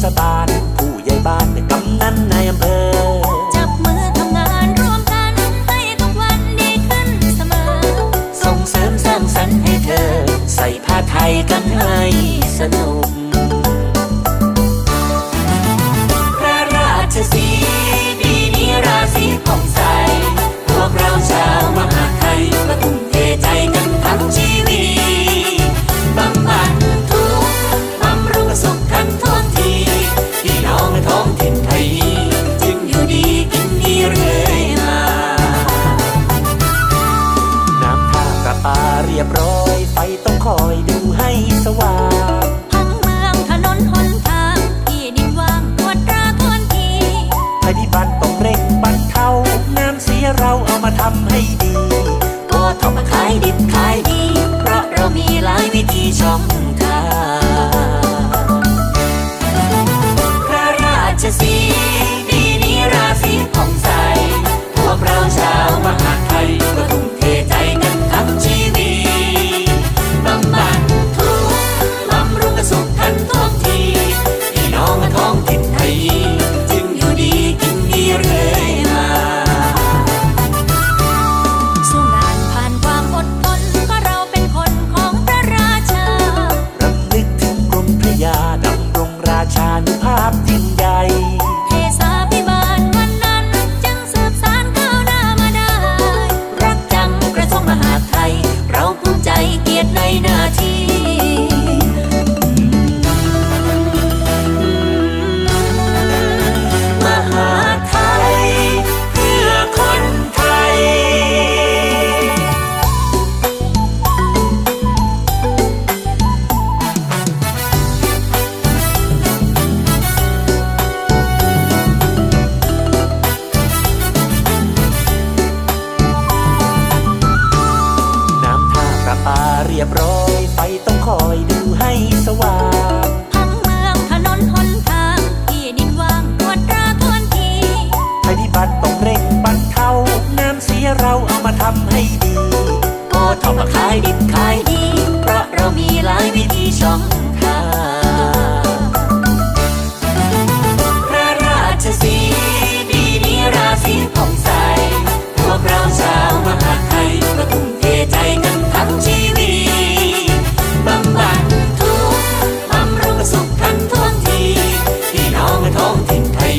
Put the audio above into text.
sabá. คอยดูให้สว่างทั้งเมืองถนนหนทางที่ดินว่างตวจตราทวนทีปฏิบัติต้องเร่งบรรเทาน้ำเสียเราเอามาทำให้ดีก็ทำขายดิบขายดี เพราะเรามีหลายวิธีช่งำให้ดีโอทอปมาขายดิบขายดี เพราะเรามีหลายวิธีช่องทางพระราชสีดีนี้ราศีผ่องใส พวกเราชาวมหาไทยมาทุ่มเทใจกันทั้งชีวิตบำบัดทุกข์บำรุงสุขทั้งท่วงทีพี่น้องท้องถิ่นไทย